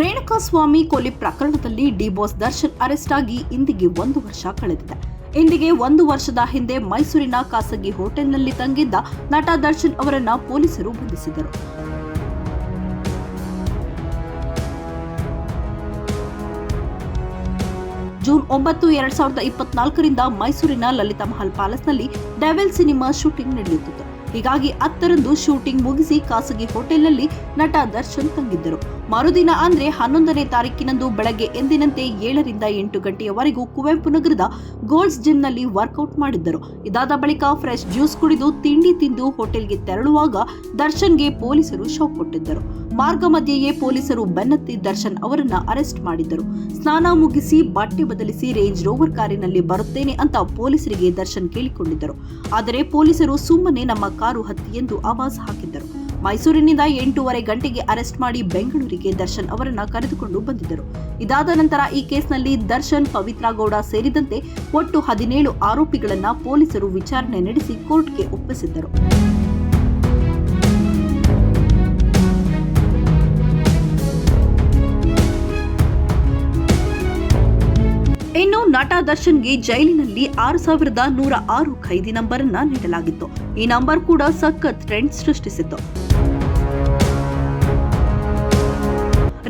ರೇಣುಕಾಸ್ವಾಮಿ ಕೊಲೆ ಪ್ರಕರಣದಲ್ಲಿ D Boss Darshan arrest ಆಗಿ ಇಂದಿಗೆ ಒಂದು ವರ್ಷ ಕಳೆದಿದೆ. ಇಂದಿಗೆ ಒಂದು ವರ್ಷದ ಹಿಂದೆ ಮೈಸೂರಿನ ಖಾಸಗಿ ಹೋಟೆಲ್ನಲ್ಲಿ ತಂಗಿದ್ದ ನಟ ದರ್ಶನ್ ಅವರನ್ನ ಪೊಲೀಸರು ಬಂಧಿಸಿದರು ಜೂನ್ ಒಂಬತ್ತು, ಎರಡ್ ಸಾವಿರದ ಇಪ್ಪತ್ನಾಲ್ಕರಿಂದ ಮೈಸೂರಿನ ಲಲಿತಾ ಮಹಲ್ ಪ್ಯಾಲೇಸ್ನಲ್ಲಿ ಡೆವೆಲ್ ಸಿನಿಮಾ ಶೂಟಿಂಗ್ ನಡೆಯುತ್ತಿತ್ತು. ಹೀಗಾಗಿ ಹತ್ತರಂದು ಶೂಟಿಂಗ್ ಮುಗಿಸಿ ಖಾಸಗಿ ಹೋಟೆಲ್ನಲ್ಲಿ ನಟ ದರ್ಶನ್ ತಂಗಿದ್ದರು. ಮರುದಿನ ಅಂದ್ರೆ ಹನ್ನೊಂದನೇ ತಾರೀಕಿನಂದು ಬೆಳಗ್ಗೆ ಎಂದಿನಂತೆ ಏಳರಿಂದ ಎಂಟು ಗಂಟೆಯವರೆಗೂ ಕುವೆಂಪು ನಗರದ ಗೋಲ್ಡ್ಸ್ ಜಿಮ್ನಲ್ಲಿ ವರ್ಕೌಟ್ ಮಾಡಿದ್ದರು. ಇದಾದ ಬಳಿಕ ಫ್ರೆಶ್ ಜ್ಯೂಸ್ ಕುಡಿದು ತಿಂಡಿ ತಿಂದು ಹೋಟೆಲ್ಗೆ ತೆರಳುವಾಗ ದರ್ಶನ್ಗೆ ಪೊಲೀಸರು ಶಾಕ್ ಕೊಟ್ಟಿದ್ದರು. ಮಾರ್ಗ ಮಧ್ಯೆಯೇ ಪೊಲೀಸರು ಬೆನ್ನತ್ತಿ ದರ್ಶನ್ ಅವರನ್ನ ಅರೆಸ್ಟ್ ಮಾಡಿದ್ದರು. ಸ್ನಾನ ಮುಗಿಸಿ ಬಟ್ಟೆ ಬದಲಿಸಿ ರೇಂಜ್ ರೋವರ್ ಕಾರಿನಲ್ಲಿ ಬರುತ್ತೇನೆ ಅಂತ ಪೊಲೀಸರಿಗೆ ದರ್ಶನ್ ಕೇಳಿಕೊಂಡಿದ್ದರು. ಆದರೆ ಪೊಲೀಸರು ಸುಮ್ಮನೆ ನಮ್ಮ ಕಾರು ಹತ್ತಿ ಎಂದು ಆವಾಜ್ ಹಾಕಿದ್ದರು. ಮೈಸೂರಿನಿಂದ ಎಂಟೂವರೆ ಗಂಟೆಗೆ ಅರೆಸ್ಟ್ ಮಾಡಿ ಬೆಂಗಳೂರಿಗೆ ದರ್ಶನ್ ಅವರನ್ನ ಕರೆದುಕೊಂಡು ಬಂದಿದ್ದರು. ಇದಾದ ನಂತರ ಈ ಕೇಸ್ನಲ್ಲಿ ದರ್ಶನ್, ಪವಿತ್ರ ಗೌಡ ಸೇರಿದಂತೆ ಒಟ್ಟು ಹದಿನೇಳು ಆರೋಪಿಗಳನ್ನ ಪೊಲೀಸರು ವಿಚಾರಣೆ ನಡೆಸಿ ಕೋರ್ಟ್ಗೆ ಒಪ್ಪಿಸಿದ್ದರು. ಇನ್ನು ನಟ ದರ್ಶನ್ಗೆ ಜೈಲಿನಲ್ಲಿ ಆರು ಸಾವಿರದ ನೂರ ಆರು ಖೈದಿ ನಂಬರ್ ಅನ್ನ ನೀಡಲಾಗಿತ್ತು. ಈ ನಂಬರ್ ಕೂಡ ಸಖತ್ ಟ್ರೆಂಡ್ ಸೃಷ್ಟಿಸಿತ್ತು.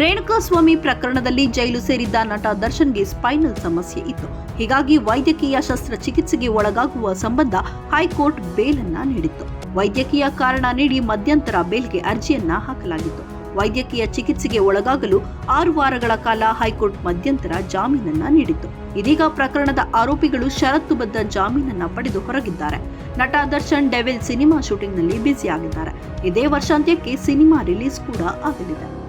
ರೇಣುಕಾಸ್ವಾಮಿ ಪ್ರಕರಣದಲ್ಲಿ ಜೈಲು ಸೇರಿದ್ದ ನಟ ದರ್ಶನ್ಗೆ ಸ್ಪೈನಲ್ ಸಮಸ್ಯೆ ಇತ್ತು. ಹೀಗಾಗಿ ವೈದ್ಯಕೀಯ ಶಸ್ತ್ರಚಿಕಿತ್ಸೆಗೆ ಒಳಗಾಗುವ ಸಂಬಂಧ ಹೈಕೋರ್ಟ್ ಬೇಲನ್ನ ನೀಡಿತ್ತು. ವೈದ್ಯಕೀಯ ಕಾರಣ ನೀಡಿ ಮಧ್ಯಂತರ ಬೇಲ್ಗೆ ಅರ್ಜಿಯನ್ನ ಹಾಕಲಾಗಿತ್ತು. ವೈದ್ಯಕೀಯ ಚಿಕಿತ್ಸೆಗೆ ಒಳಗಾಗಲು ಆರು ವಾರಗಳ ಕಾಲ ಹೈಕೋರ್ಟ್ ಮಧ್ಯಂತರ ಜಾಮೀನನ್ನ ನೀಡಿತ್ತು. ಇದೀಗ ಪ್ರಕರಣದ ಆರೋಪಿಗಳು ಷರತ್ತುಬದ್ಧ ಜಾಮೀನನ್ನ ಪಡೆದು ಹೊರಗಿದ್ದಾರೆ. ನಟ ದರ್ಶನ್ ಡೆವಿಲ್ ಸಿನಿಮಾ ಶೂಟಿಂಗ್ನಲ್ಲಿ ಬ್ಯುಸಿಯಾಗಿದ್ದಾರೆ. ಇದೇ ವರ್ಷಾಂತ್ಯಕ್ಕೆ ಸಿನಿಮಾ ರಿಲೀಸ್ ಕೂಡ ಆಗಲಿದೆ.